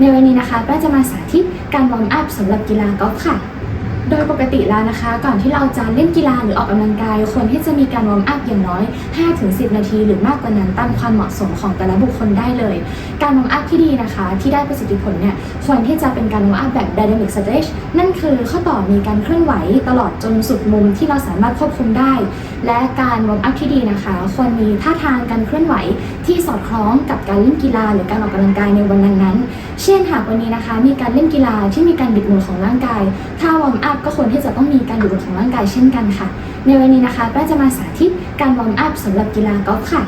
ในวันนี้นะคะก็จะมาสาธิตการวอร์มอัพสำหรับกีฬากอล์ฟค่ะ โดยปกติแล้วนะคะ ก่อนที่เราจะเล่นกีฬาหรือออกกำลังกายควรที่จะมีการวอร์มอัพอย่างน้อย 5-10 นาทีหรือมากกว่านั้นตามความเหมาะสมของแต่ละบุคคลได้เลย การวอร์มอัพที่ดีนะคะ ที่ได้ประสิทธิผลเนี่ยควรที่จะเป็นการวอร์มอัพแบบ dynamic stretch นั่นคือข้อต่อมีการเคลื่อนไหวตลอดจนสุดมุมที่เราสามารถควบคุมได้ และการวอร์มอัพที่ดีนะคะ ควรมีท่าทางการเคลื่อนไหว ที่สอดคล้องกับการเล่นกีฬาหรือการออกกำลังกายในวันนั้นๆ เช่นหากวันนี้นะคะ มีการเล่นกีฬาที่มีการบิดหมุนของร่างกายท่าวอร์มอัพก็ควรที่จะต้องมีการบิดหมุนของร่างกายเช่นกันค่ะ ในวันนี้นะคะก็จะมาสาธิตการวอร์มอัพสำหรับกีฬากอล์ฟค่ะ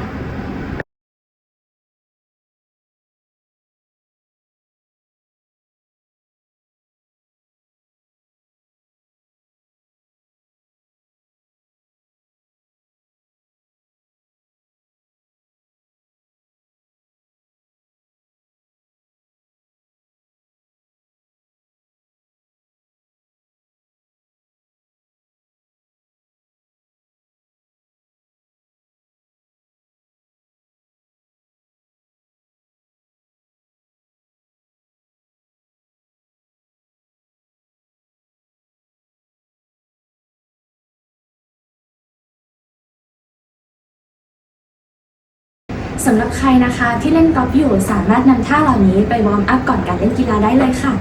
สำหรับใครนะคะที่เล่นกอล์ฟอยู่สามารถนำท่าเหล่านี้ไปวอร์มอัพก่อนการเล่นกีฬาได้เลยค่ะ